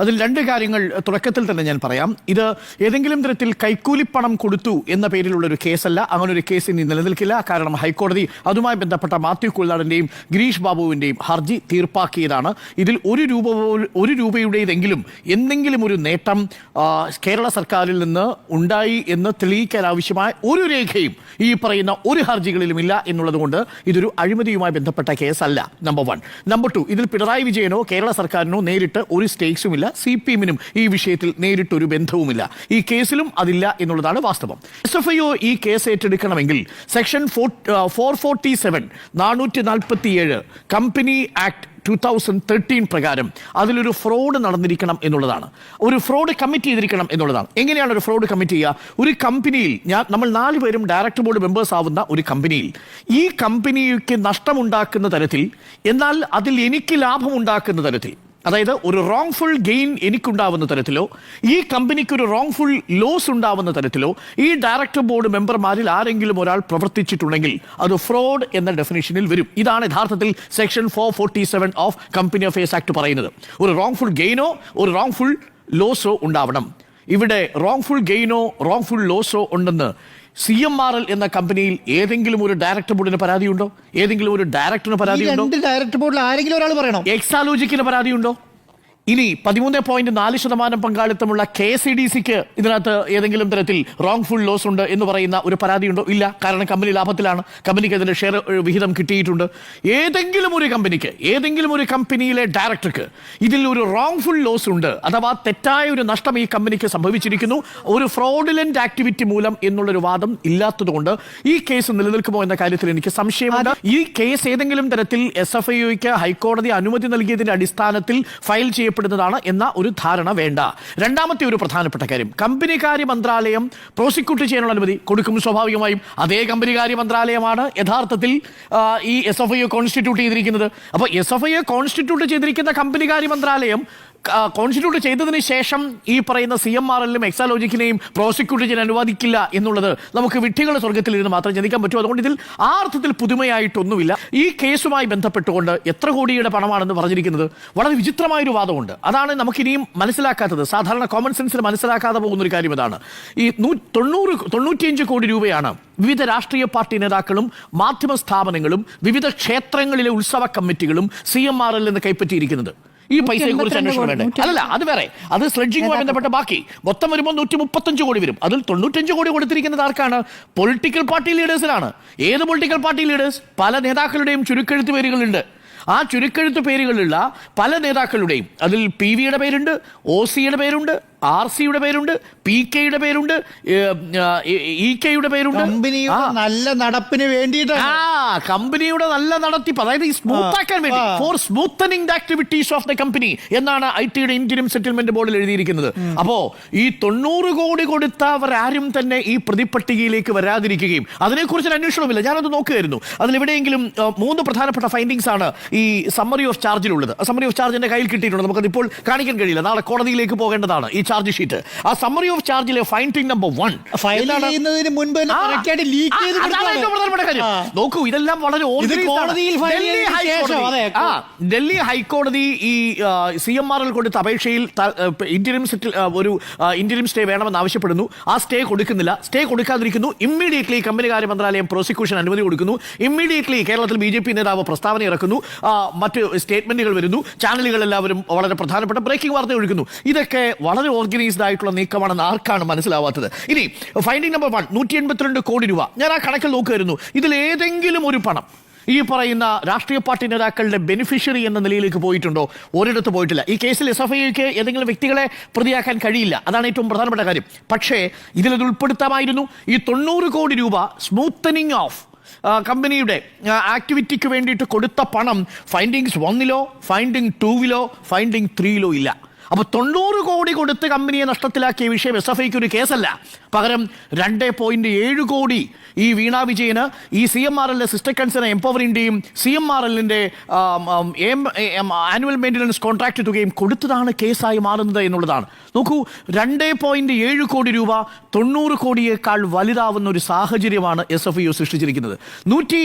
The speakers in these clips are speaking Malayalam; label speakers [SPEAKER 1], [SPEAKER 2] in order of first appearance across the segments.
[SPEAKER 1] അതിൽ രണ്ട് കാര്യങ്ങൾ തുടക്കത്തിൽ തന്നെ ഞാൻ പറയാം. ഇത് ഏതെങ്കിലും തരത്തിൽ കൈക്കൂലിപ്പണം കൊടുത്തു എന്ന പേരിലുള്ള ഒരു കേസല്ല. അങ്ങനെ ഒരു കേസ് ഇനി നിലനിൽക്കില്ല. കാരണം ഹൈക്കോടതി അതുമായി ബന്ധപ്പെട്ട മാത്യു കുൾനാടിന്റെയും ഗിരീഷ് ബാബുവിന്റെയും ഹർജി തീർപ്പാക്കിയതാണ്. ഇതിൽ ഒരു രൂപ ഒരു രൂപയുടേതെങ്കിലും എന്തെങ്കിലും ഒരു നേട്ടം കേരള സർക്കാരിൽ നിന്ന് ഉണ്ടായി എന്ന് തെളിയിക്കാൻ ആവശ്യമായ ഒരു രേഖയും ഈ പറയുന്ന ഒരു ഹർജികളിലുമില്ല ഇല്ല എന്നുള്ളതുകൊണ്ട് ഇതൊരു അഴിമതിയുമായി ബന്ധപ്പെട്ട കേസല്ല നമ്പർ വൺ നമ്പർ ടു ഇതിൽ പിണറായി വിജയനോ കേരള സർക്കാരിനോ നേരിട്ട് ഒരു സ്റ്റേക്സുമില്ല സി പി എമ്മിനും ഈ വിഷയത്തിൽ നേരിട്ടൊരു ബന്ധവുമില്ല. ഈ കേസിലും അതില്ല എന്നുള്ളതാണ് വാസ്തവം. എസ് എഫ് ഐ ഒ ഈ കേസ് ഏറ്റെടുക്കണമെങ്കിൽ സെക്ഷൻ ഫോർ ഫോർട്ടി സെവൻ നാനൂറ്റി നാൽപ്പത്തിയേഴ് company act two thousand thirteen പ്രകാരം അതിലൊരു ഫ്രോഡ് നടന്നിരിക്കണം എന്നുള്ളതാണ്. ഒരു ഫ്രോഡ് കമ്മിറ്റ് ചെയ്തിരിക്കണം എന്നുള്ളതാണ്. എങ്ങനെയാണ് ഒരു ഫ്രോഡ് കമ്മിറ്റ് ചെയ്യുക? ഒരു കമ്പനിയിൽ ഞാൻ നമ്മൾ നാല് പേരും ഡയറക്ടർ ബോർഡ് മെമ്പേഴ്സ് ആവുന്ന ഒരു കമ്പനിയിൽ ഈ കമ്പനിക്ക് നഷ്ടമുണ്ടാക്കുന്ന തരത്തിൽ എന്നാൽ അതിൽ എനിക്ക് ലാഭമുണ്ടാക്കുന്ന തരത്തിൽ അതായത് ഒരു റോങ് ഫുൾ ഗെയിൻ എനിക്കുണ്ടാവുന്ന തരത്തിലോ ഈ കമ്പനിക്ക് ഒരു റോങ് ഫുൾ ലോസ് ഉണ്ടാവുന്ന തരത്തിലോ ഈ ഡയറക്ടർ ബോർഡ് മെമ്പർമാരിൽ ആരെങ്കിലും ഒരാൾ പ്രവർത്തിച്ചിട്ടുണ്ടെങ്കിൽ അത് ഫ്രോഡ് എന്ന ഡെഫിനേഷനിൽ വരും. ഇതാണ് യഥാർത്ഥത്തിൽ section four forty seven of company affairs act പറയുന്നത്. ഒരു റോങ് ഫുൾ ഗെയിനോ ഒരു റോങ് ഫുൾ ലോസോ ഉണ്ടാവണം. ഇവിടെ റോങ് ഫുൾ ഗെയിനോ റോങ് ഫുൾ ലോസോ ഉണ്ടെന്ന് സി എം ആർ എൽ എന്ന കമ്പനിയിൽ ഏതെങ്കിലും ഒരു ഡയറക്ടർ ബോർഡിന് പരാതിയുണ്ടോ? ഏതെങ്കിലും ഒരു ഡയറക്ടറിന് പരാതിയുണ്ടോ?
[SPEAKER 2] ഡയറക്ടർ ബോർഡിൽ ആരെങ്കിലും ഒരാൾ പറയണം?
[SPEAKER 1] എക്സാലോജിക്കിന് പരാതിയുണ്ടോ? ഇനി പതിമൂന്ന് പോയിന്റ് നാല് ശതമാനം പങ്കാളിത്തമുള്ള കെ സി ഡി സിക്ക് ഇതിനകത്ത് ഏതെങ്കിലും തരത്തിൽ റോങ് ഫുൾ ലോസ് ഉണ്ട് എന്ന് പറയുന്ന ഒരു പരാതി ഉണ്ടോ ഇല്ല. കാരണം കമ്പനി ലാഭത്തിലാണ്. കമ്പനിക്ക് അതിന്റെ ഷെയർ വിഹിതം കിട്ടിയിട്ടുണ്ട്. ഏതെങ്കിലും ഒരു കമ്പനിക്ക് ഏതെങ്കിലും ഒരു കമ്പനിയിലെ ഡയറക്ടർക്ക് ഇതിൽ ഒരു റോങ് ഫുൾ ലോസ് ഉണ്ട് അഥവാ തെറ്റായ ഒരു നഷ്ടം ഈ കമ്പനിക്ക് സംഭവിച്ചിരിക്കുന്നു. ഒരു ഫ്രോഡിലന്റ് ആക്ടിവിറ്റി മൂലം എന്നുള്ളൊരു വാദം ഇല്ലാത്തതുകൊണ്ട് ഈ കേസ് നിലനിൽക്കുമോ എന്ന കാര്യത്തിൽ എനിക്ക് സംശയമുണ്ട്. ഈ കേസ് ഏതെങ്കിലും തരത്തിൽ എസ് എഫ് ഐക്ക് ഹൈക്കോടതി അനുമതി നൽകിയതിന്റെ അടിസ്ഥാനത്തിൽ ഫയൽ ചെയ്യപ്പെടുന്നതാണ് എന്ന ഒരു ധാരണ വേണ്ട. രണ്ടാമത്തെ ഒരു പ്രധാനപ്പെട്ട കാര്യം കമ്പനികാര്യ മന്ത്രാലയം പ്രോസിക്യൂട്ട് ചെയ്യാനുള്ള അനുമതി കൊടുക്കും സ്വാഭാവികമായും. അതേ കമ്പനികാര്യ മന്ത്രാലയമാണ് യഥാർത്ഥത്തിൽ ഈ എസ് എഫ് ഐ കോൺസ്റ്റിറ്റ്യൂട്ട് ചെയ്തിരിക്കുന്നത്. അപ്പോൾ എസ് എഫ് ഐ കോൺസ്റ്റിറ്റ്യൂട്ട് ചെയ്തിരിക്കുന്ന കമ്പനികാര്യ മന്ത്രാലയം കോൺസ്റ്റിറ്റ്യൂട്ട് ചെയ്തതിന് ശേഷം ഈ പറയുന്ന സി എം ആർ എല്ലും എക്സാലോജിക്കിനെയും പ്രോസിക്യൂട്ട് ചെയ്യാൻ അനുവദിക്കില്ല എന്നുള്ളത് നമുക്ക് വിഡ്ഢികളുടെ സ്വർഗത്തിൽ ഇരുന്ന് മാത്രം ചിന്തിക്കാൻ പറ്റും. അതുകൊണ്ട് ഇതിൽ ആ അർത്ഥത്തിൽ പുതുമയായിട്ടൊന്നുമില്ല. ഈ കേസുമായി ബന്ധപ്പെട്ടുകൊണ്ട് എത്ര കോടിയുടെ പണമാണെന്ന് പറഞ്ഞിരിക്കുന്നത് വളരെ വിചിത്രമായൊരു വാദമുണ്ട്. അതാണ് നമുക്കിനിയും മനസ്സിലാക്കാത്തത്. സാധാരണ കോമൺ സെൻസിൽ മനസ്സിലാക്കാതെ പോകുന്ന ഒരു കാര്യം ഇതാണ്. ഈ നൂ- തൊണ്ണൂറ് തൊണ്ണൂറ്റിയഞ്ച് കോടി രൂപയാണ് വിവിധ രാഷ്ട്രീയ പാർട്ടി നേതാക്കളും മാധ്യമ സ്ഥാപനങ്ങളും വിവിധ ക്ഷേത്രങ്ങളിലെ ഉത്സവ കമ്മിറ്റികളും സി എം ആർ എൽ കൈപ്പറ്റിയിരിക്കുന്നത്. ഈ പൈസയെ കുറിച്ച് അന്വേഷണം വേണ്ടേ അല്ലല്ല അത് വേറെ. അത് സ്ലെഡ്ജിങ്ങുമായി ബന്ധപ്പെട്ട ബാക്കി. മൊത്തം വരുമ്പോൾ നൂറ്റി മുപ്പത്തഞ്ച് കോടി വരും. അതിൽ തൊണ്ണൂറ്റഞ്ച് കോടി കൊടുത്തിരിക്കുന്നത് ആർക്കാണ്? പൊളിറ്റിക്കൽ പാർട്ടി ലീഡേഴ്സിനാണ് ഏത് പൊളിറ്റിക്കൽ പാർട്ടി ലീഡേഴ്സ് പല നേതാക്കളുടെയും ചുരുക്കെഴുത്ത് പേരുകളുണ്ട്. ആ ചുരുക്കെഴുത്ത് പേരുകളുള്ള പല നേതാക്കളുടെയും. അതിൽ പി വിയുടെ പേരുണ്ട് ഒ സിയുടെ പേരുണ്ട് ആർ സിയുടെ പേരുണ്ട് പി കെയുടെ പേരുണ്ട് ഇ കെയുടെ പേരുണ്ട്.
[SPEAKER 2] കമ്പനിയുടെ. നല്ല നടപ്പിന് വേണ്ടിയിട്ടാണ്.
[SPEAKER 1] ആ കമ്പനിയുടെ നല്ല നടത്തിപ്പ് അതായത് ഈ സ്മൂത്ത് ആക്കാൻ വേണ്ടി for smoothening the activities of the company എന്നാണ് ഐ ടിയുടെ ഇന്ത്യൻ സെറ്റിൽമെന്റ് ബോർഡിൽ എഴുതിയിരിക്കുന്നത്. അപ്പോ ഈ തൊണ്ണൂറ് കോടി കൊടുത്തവർ ആരും തന്നെ ഈ പ്രതിപട്ടികയിലേക്ക് വരാതിരിക്കുകയും അതിനെക്കുറിച്ച് ഒരു അന്വേഷണമില്ല ഞാനത് നോക്കുകയായിരുന്നു. അതിൽ എവിടെയെങ്കിലും മൂന്ന് പ്രധാനപ്പെട്ട ഫൈൻഡിങ്സ് ആണ് ഈ സമ്മറി ഓഫ് ചാർജിലുള്ളത് സമ്മറി ഓഫ് ചാർജിന്റെ കയ്യിൽ കിട്ടിയിട്ടുണ്ട്. നമുക്കത് ഇപ്പോൾ കാണിക്കാൻ കഴിയില്ല. നാളെ കോടതിയിലേക്ക് പോകേണ്ടതാണ് ഈ ചാർജ് ഷീറ്റ് ആ സമ്മറി ഓഫ് ചാർജിലെ ഫൈൻഡിങ് നമ്പർ വൺ
[SPEAKER 2] ഫയൽ ചെയ്യുന്നതിന് മുൻപ് തന്നെ ലീക്ക്
[SPEAKER 1] ആ,
[SPEAKER 2] ചെയ്ത്
[SPEAKER 1] അതാണ് ഏറ്റവും പ്രധാനപ്പെട്ട കാര്യം. നോക്കൂ ഇതെല്ലാം വളരെ.
[SPEAKER 2] കോടതിയിൽ
[SPEAKER 1] ഡൽഹി ഹൈക്കോടതി- ഈ സി എം ആർ എൽ കൊടുത്ത അപേക്ഷയിൽ ഇന്ത്യൻ ഒരു ഇന്ത്യൻ സ്റ്റേ വേണമെന്ന് ആവശ്യപ്പെടുന്നു. ആ സ്റ്റേ കൊടുക്കുന്നില്ല. സ്റ്റേ കൊടുക്കാതിരിക്കുന്നു. ഇമ്മീഡിയറ്റ്ലി കമ്പനികാര്യ മന്ത്രാലയം പ്രോസിക്യൂഷൻ അനുമതി കൊടുക്കുന്നു. ഇമ്മീഡിയറ്റ്ലി കേരളത്തിൽ ബി ജെ പി നേതാവ് പ്രസ്താവന ഇറക്കുന്നു. മറ്റ് സ്റ്റേറ്റ്മെന്റുകൾ വരുന്നു. ചാനലുകൾ എല്ലാവരും വളരെ പ്രധാനപ്പെട്ട ബ്രേക്കിംഗ് വാർത്ത ഒഴുക്കുന്നു ഇതൊക്കെ വളരെ ഓർഗനൈസ്ഡ് ആയിട്ടുള്ള നീക്കമാണെന്ന് ആർക്കാണ് മനസ്സിലാവാത്തത്? ഇനി ഫൈൻഡിങ് നമ്പർ വൺ നൂറ്റി എൺപത്തിരണ്ട് കോടി രൂപ. ഞാൻ ആ കണക്കിൽ നോക്കുമായിരുന്നു ഇതിൽ ഏതെങ്കിലും ഒരു പണം ഈ പറയുന്ന രാഷ്ട്രീയ പാർട്ടി നേതാക്കളുടെ ബെനിഫിഷ്യറി എന്ന നിലയിലേക്ക് പോയിട്ടുണ്ടോ? ഒരിടത്ത് പോയിട്ടില്ല. ഈ കേസിൽ എസ് എഫ് ഐക്ക് ഏതെങ്കിലും വ്യക്തികളെ പ്രതിയാക്കാൻ കഴിയില്ല. അതാണ് ഏറ്റവും പ്രധാനപ്പെട്ട കാര്യം. പക്ഷേ ഇതിലത് ഉൾപ്പെടുത്താമായിരുന്നു. ഈ തൊണ്ണൂറ് കോടി രൂപ സ്മൂത്തനിങ് ഓഫ് കമ്പനിയുടെ ആക്ടിവിറ്റിക്ക് വേണ്ടിയിട്ട് കൊടുത്ത പണം ഫൈൻഡിങ്സ് വണ്ണിലോ ഫൈൻഡിങ് ടൂവിലോ ഫൈൻഡിങ് ത്രീയിലോ ഇല്ല. അപ്പൊ തൊണ്ണൂറ് കോടി കൊടുത്ത് കമ്പനിയെ നഷ്ടത്തിലാക്കിയ വിഷയം എസ് എഫ് ഐക്ക് ഒരു കേസല്ല. പകരം രണ്ട് പോയിന്റ് ഏഴ് കോടി ഈ വീണ വിജയന് ഈ സി എം ആർ എല്ലിന്റെ സിസ്റ്റർ കൺസേൺ എംപവറിന്റെയും സി എം ആർ എല്ലിന്റെ ആനുവൽ മെയിന്റനൻസ് കോൺട്രാക്ട് തുകയും കൊടുത്തതാണ് കേസായി മാറുന്നത് എന്നുള്ളതാണ്. നോക്കൂ രണ്ട് പോയിന്റ് ഏഴ് കോടി രൂപ തൊണ്ണൂറ് കോടിയേക്കാൾ വലുതാവുന്ന ഒരു സാഹചര്യമാണ് എസ് എഫ് യു സൃഷ്ടിച്ചിരിക്കുന്നത്. നൂറ്റി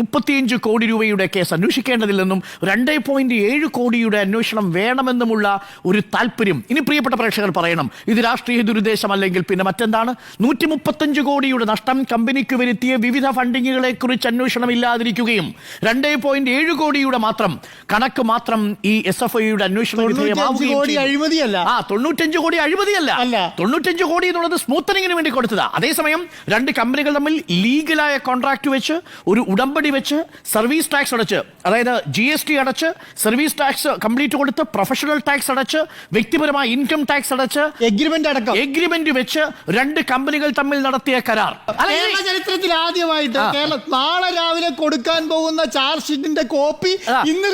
[SPEAKER 1] മുപ്പത്തിയഞ്ച് കോടി രൂപയുടെ കേസ് അന്വേഷിക്കേണ്ടതില്ലെന്നും രണ്ട് പോയിന്റ് ഏഴ് കോടിയുടെ അന്വേഷണം വേണമെന്നുമുള്ള ഒരു താല്പര്യം ഇനി പ്രിയപ്പെട്ട പ്രേക്ഷകർ പറയണം ഇത് രാഷ്ട്രീയ ദുരുദ്ദേശം അല്ലെങ്കിൽ പിന്നെ മറ്റെന്താണ് നൂറ്റി മുപ്പത്തഞ്ച് കോടിയുടെ നഷ്ടം കമ്പനിക്ക് വരുത്തിയ വിവിധ ഫണ്ടിങ്ങുകളെ കുറിച്ച് അന്വേഷണം ഇല്ലാതിരിക്കുകയും രണ്ടേ പോയിന്റ് ഏഴ് കോടിയുടെ മാത്രം കണക്ക് മാത്രം ഈ എസ് എഫ് ഐയുടെ അന്വേഷണം
[SPEAKER 2] തൊണ്ണൂറ്റഞ്ച് കോടി. അഴിമതിയല്ല.
[SPEAKER 1] ആ തൊണ്ണൂറ്റഞ്ച് കോടി അഴിമതിയല്ല
[SPEAKER 2] അല്ല.
[SPEAKER 1] തൊണ്ണൂറ്റഞ്ച് കോടി എന്നുള്ളത് സ്മൂത്തനിങ്ങിന് വേണ്ടി കൊടുത്തതാ അതേസമയം രണ്ട് കമ്പനികൾ തമ്മിൽ ലീഗലായ കോൺട്രാക്ട് വെച്ച് ഒരു ഉടമ്പടി വെച്ച് സർവീസ് ടാക്സ് അടച്ച് അതായത് ജി എസ് ടി അടച്ച് സർവീസ് ടാക്സ് കംപ്ലീറ്റ് കൊടുത്ത് പ്രൊഫഷണൽ ടാക്സ് അടച്ച് വ്യക്തിപരമായ ഇൻകം ടാക്സ് അടച്ച്
[SPEAKER 2] എഗ്രിമെന്റ് അടക്കം.
[SPEAKER 1] എഗ്രിമെന്റ് വെച്ച് രണ്ട് കമ്പനികൾ തമ്മിൽ നടത്തിയ കരാർ.
[SPEAKER 2] കേരള ചരിത്രത്തിൽ ആദ്യമായിട്ട് കേരള നാളെ രാവിലെ കൊടുക്കാൻ പോകുന്ന ചാർജ് ഷീറ്റിന്റെ കോപ്പി ഇന്ന്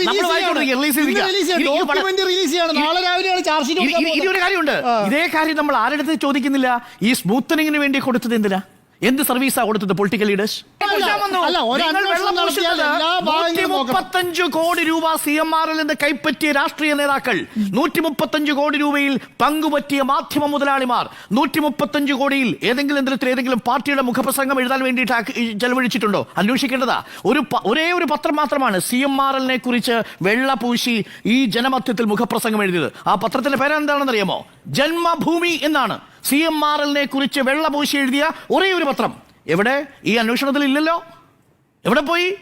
[SPEAKER 2] ഡോക്യുമെന്റ് റിലീസ് ചെയ്യണം. നാളെ രാവിലെയാണ് ചാർജ് ഷീറ്റ്
[SPEAKER 1] ഇനി ഒരു കാര്യമുണ്ട്. ഇതേ കാര്യം നമ്മൾ ആരുടെ ചോദിക്കുന്നില്ല? ഈ സ്മൂത്തനിങ്ങിന് വേണ്ടി കൊടുത്തത് എന്തിനാ? എന്ത് സർവീസാ കൊടുത്തത് പൊളിറ്റിക്കൽ ലീഡേഴ്സ്. മുപ്പത്തഞ്ച് കോടി രൂപ സി എം ആറിൽ നിന്ന് കൈപ്പറ്റിയ രാഷ്ട്രീയ നേതാക്കൾ നൂറ്റി മുപ്പത്തഞ്ച് കോടി രൂപയിൽ പങ്കുപറ്റിയ മാധ്യമ മുതലാളിമാർ നൂറ്റി മുപ്പത്തഞ്ച് കോടിയിൽ ഏതെങ്കിലും തരത്തിൽ ഏതെങ്കിലും പാർട്ടിയുടെ മുഖപ്രസംഗം എഴുതാൻ വേണ്ടിയിട്ട് ചെലവഴിച്ചിട്ടുണ്ടോ? അന്വേഷിക്കേണ്ടതാ. ഒരു ഒരേ ഒരു പത്രം മാത്രമാണ് സി എം ആർ എല്ലിനെ കുറിച്ച് വെള്ള പൂശി ഈ ജനമധ്യത്തിൽ മുഖപ്രസംഗം എഴുതിയത്. ആ പത്രത്തിന്റെ പേരെന്താണെന്ന് അറിയാമോ ജന്മഭൂമി എന്നാണ്. സി എം ആർ എല്ലിനെ കുറിച്ച് വെള്ളപൂശി എഴുതിയ ഒരേ ഒരു പത്രം. എവിടെ? ഈ അന്വേഷണത്തിൽ ഇല്ലല്ലോ. എവിടെ പോയി?